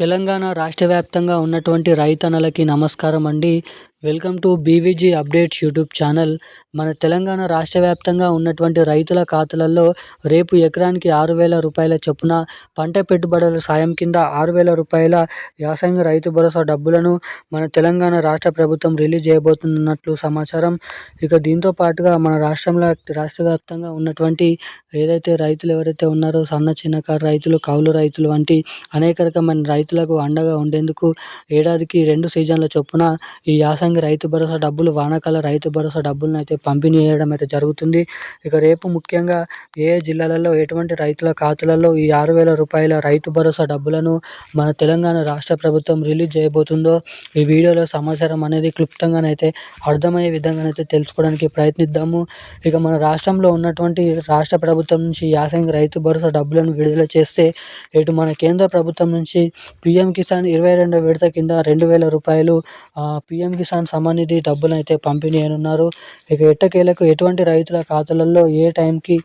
తెలంగాణ రాష్ట్ర వ్యాప్తంగా ఉన్నటువంటి రైతన్నలకి నమస్కారం అండి. Welcome to BVG updates YouTube channel. మన తెలంగాణ రాష్ట్ర వ్యాప్తంగా ఉన్నటువంటి రైతుల ఖాతాలలో రేపు ఎకరానికి ఆరు వేల రూపాయల చొప్పున పంట పెట్టుబడుల సాయం కింద ఆరు వేల రూపాయల వ్యవసాయంగా రైతు భరోసా డబ్బులను మన తెలంగాణ రాష్ట్ర ప్రభుత్వం రిలీజ్ చేయబోతున్నట్లు సమాచారం. ఇక దీంతో పాటుగా మన రాష్ట్రంలో రాష్ట్ర వ్యాప్తంగా ఉన్నటువంటి ఏదైతే రైతులు ఎవరైతే ఉన్నారో సన్న చిన్నకారు రైతులు కౌలు రైతులు వంటి అనేక రకమైన రైతులకు అండగా ఉండేందుకు ఏడాదికి రెండు సీజన్ల చొప్పున ఈ యాసంగి రైతు భరోసా డబ్బులు వానాకాల రైతు భరోసా డబ్బులను అయితే పంపిణీ చేయడం అయితే జరుగుతుంది. ఇక రేపు ముఖ్యంగా ఏ జిల్లాలలో ఎటువంటి రైతుల ఖాతాలలో ఈ ఆరు వేల రూపాయల రైతు భరోసా డబ్బులను మన తెలంగాణ రాష్ట్ర ప్రభుత్వం రిలీజ్ చేయబోతుందో ఈ వీడియోలో సమాచారం అనేది క్లుప్తంగానైతే అర్థమయ్యే విధంగానైతే తెలుసుకోవడానికి ప్రయత్నిద్దాము. ఇక మన రాష్ట్రంలో ఉన్నటువంటి రాష్ట్ర ప్రభుత్వం నుంచి యాసంగి రైతు భరోసా డబ్బులను విడుదల చేస్తే ఇటు మన కేంద్ర ప్రభుత్వం నుంచి పిఎం కిసాన్ ఇరవై రెండో విడత కింద రెండు వేల రూపాయలు పిఎం కిసాన్ సమానిధి డబ్బులు అయితే పంపిణీ అయినున్నారు ఇక ఎట్టకేలకు ఎటువంటి రైతుల ఖాతాలలో ఏ టైంకి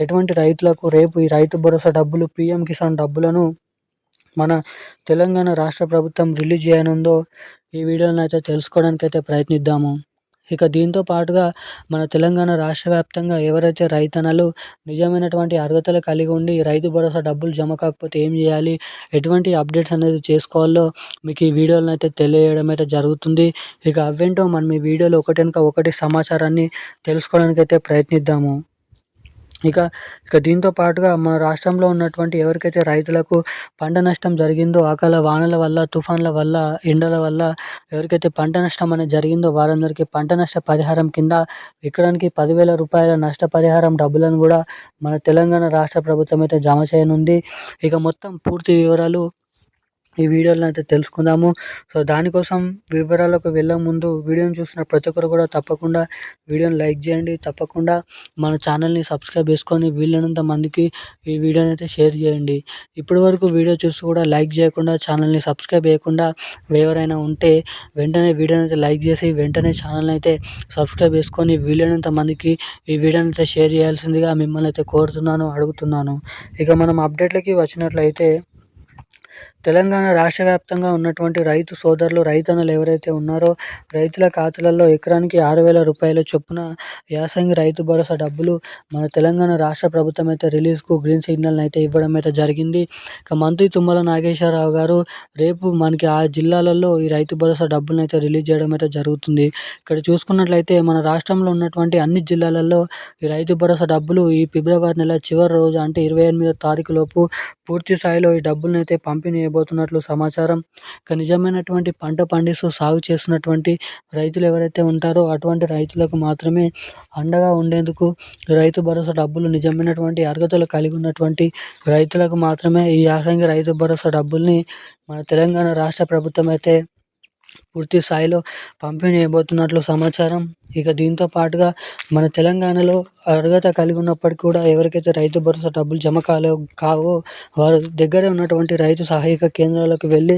ఎటువంటి రైతులకు రేపు ఈ రైతు భరోసా డబ్బులు పిఎం కిసాన్ డబ్బులను మన తెలంగాణ రాష్ట్ర ప్రభుత్వం రిలీజ్ చేయనుందో ఈ వీడియోని అయితే తెలుసుకోవడానికి అయితే ప్రయత్నిద్దాము. ఇక దీంతో పాటుగా మన తెలంగాణ రాష్ట్ర వ్యాప్తంగా ఎవరైతే రైతన్నలు నిజమైనటువంటి అర్హతలు కలిగి ఉండి రైతు భరోసా డబ్బులు జమ కాకపోతే ఏం చేయాలి? ఎటువంటి అప్డేట్స్ అనేది చేసుకోవాలో మీకు ఈ వీడియోలను అయితే తెలియజేయడం అయితే జరుగుతుంది. ఇక అవేంటో మనం ఈ వీడియోలో ఒకటి ఒకటి సమాచారాన్ని తెలుసుకోవడానికి అయితే ప్రయత్నిద్దాము. ఇక ఇక దీంతో పాటుగా మన రాష్ట్రంలో ఉన్నటువంటి ఎవరికైతే రైతులకు పంట నష్టం జరిగిందో అకాల వానల వల్ల తుఫాన్ల వల్ల ఎండల వల్ల ఎవరికైతే పంట నష్టం అనేది జరిగిందో వారందరికీ పంట నష్ట పరిహారం కింద ఎకరానికి పదివేల రూపాయల నష్టపరిహారం డబ్బులను కూడా మన తెలంగాణ రాష్ట్ర ప్రభుత్వం అయితే జమ చేయనుంది. ఇక మొత్తం పూర్తి వివరాలు ఈ వీడియోలో అయితే తెలుసుకుందాము. సో దానికోసం వివరాలకు వెళ్ళే ముందు వీడియోని చూసిన ప్రతి ఒక్కరు కూడా తప్పకుండా వీడియోని లైక్ చేయండి. తప్పకుండా మన ఛానల్ని సబ్స్క్రైబ్ చేసుకొని వీళ్ళనంత మందికి ఈ వీడియోని అయితే షేర్ చేయండి. ఇప్పటి వరకు వీడియో చూసి కూడా లైక్ చేయకుండా ఛానల్ని సబ్స్క్రైబ్ చేయకుండా ఎవరైనా ఉంటే వెంటనే వీడియోని అయితే లైక్ చేసి వెంటనే ఛానల్ని అయితే సబ్స్క్రైబ్ చేసుకొని వీళ్ళనంత మందికి ఈ వీడియోని అయితే షేర్ చేయాల్సిందిగా మిమ్మల్ని అయితే కోరుతున్నాను అడుగుతున్నాను. ఇక మనం అప్డేట్లకి వచ్చినట్లయితే తెలంగాణ రాష్ట్ర వ్యాప్తంగా ఉన్నటువంటి రైతు సోదరులు రైతన్నలు ఎవరైతే ఉన్నారో రైతుల ఖాతాలలో ఎకరానికి ఆరు వేల రూపాయల చొప్పున యాసంగి రైతు భరోసా డబ్బులు మన తెలంగాణ రాష్ట్ర ప్రభుత్వం అయితే రిలీజ్కు గ్రీన్ సిగ్నల్ అయితే ఇవ్వడం అయితే జరిగింది. ఇక మంత్రి తుమ్మల నాగేశ్వరరావు గారు రేపు మనకి ఆ జిల్లాలలో ఈ రైతు భరోసా డబ్బులను అయితే రిలీజ్ చేయడం అయితే జరుగుతుంది. ఇక్కడ చూసుకున్నట్లయితే మన రాష్ట్రంలో ఉన్నటువంటి అన్ని జిల్లాలలో ఈ రైతు భరోసా డబ్బులు ఈ ఫిబ్రవరి నెల చివరి రోజు అంటే ఇరవై ఎనిమిదో తారీఖు లోపు పూర్తి స్థాయిలో ఈ డబ్బులను అయితే పంపిణీ చేయబోతున్నట్లు సమాచారం. ఇక నిజమైనటువంటి పంట పండిస్తూ సాగు చేస్తున్నటువంటి రైతులు ఎవరైతే ఉంటారో అటువంటి రైతులకు మాత్రమే అండగా ఉండేందుకు రైతు భరోసా డబ్బులు నిజమైనటువంటి అర్హతలు కలిగి ఉన్నటువంటి రైతులకు మాత్రమే ఈ యాసంగి రైతు భరోసా డబ్బుల్ని మన తెలంగాణ రాష్ట్ర ప్రభుత్వం అయితే పూర్తి స్థాయిలో పంపిణీ చేయబోతున్నట్లు సమాచారం. ఇక దీంతో పాటుగా మన తెలంగాణలో అర్హత కలిగి ఉన్నప్పటికీ కూడా ఎవరికైతే రైతు భరోసా డబ్బులు జమ కాలే కావో వారి దగ్గర ఉన్నటువంటి రైతు సహాయక కేంద్రాలకు వెళ్ళి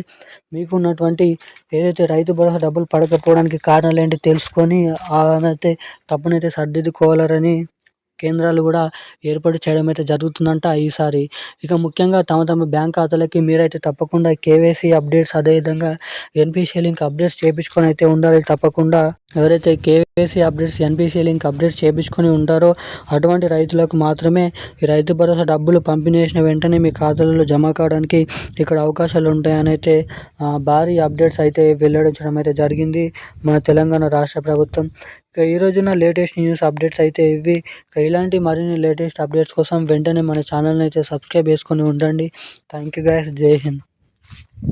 మీకు ఉన్నటువంటి ఏదైతే రైతు భరోసా డబ్బులు పడకపోవడానికి కారణాలు ఏంటి తెలుసుకొని అయితే తప్పునైతే సరిదిద్దుకోవాలని కేంద్రాలు కూడా ఏర్పాటు చేయడం అయితే జరుగుతుందంట ఈసారి. ఇక ముఖ్యంగా తమ తమ బ్యాంక్ ఖాతాలకి మీరైతే తప్పకుండా కేవైసీ అప్డేట్స్ అదేవిధంగా ఎన్పిసి లింక్ అప్డేట్స్ చేయించుకొని అయితే ఉండాలి. తప్పకుండా ఎవరైతే KYC updates NPC link updates చేయించుకొని ఉంటారో అటువంటి రైతులకు మాత్రమే ఈ రైతు భరోసా డబ్బులు పంపిణీ చేసిన వెంటనే మీ ఖాతాలలో జమ కావడానికి ఇక్కడ అవకాశాలు ఉంటాయని అయితే భారీ అప్డేట్స్ అయితే వెల్లడించడం అయితే జరిగింది మన తెలంగాణ రాష్ట్ర ప్రభుత్వం. ఇక ఈ రోజున లేటెస్ట్ న్యూస్ అప్డేట్స్ అయితే ఇవి. ఇలాంటి మరిన్ని లేటెస్ట్ అప్డేట్స్ కోసం వెంటనే మన ఛానల్ని అయితే సబ్స్క్రైబ్ చేసుకొని ఉండండి. థ్యాంక్ యూ గైస్ జై హింద్.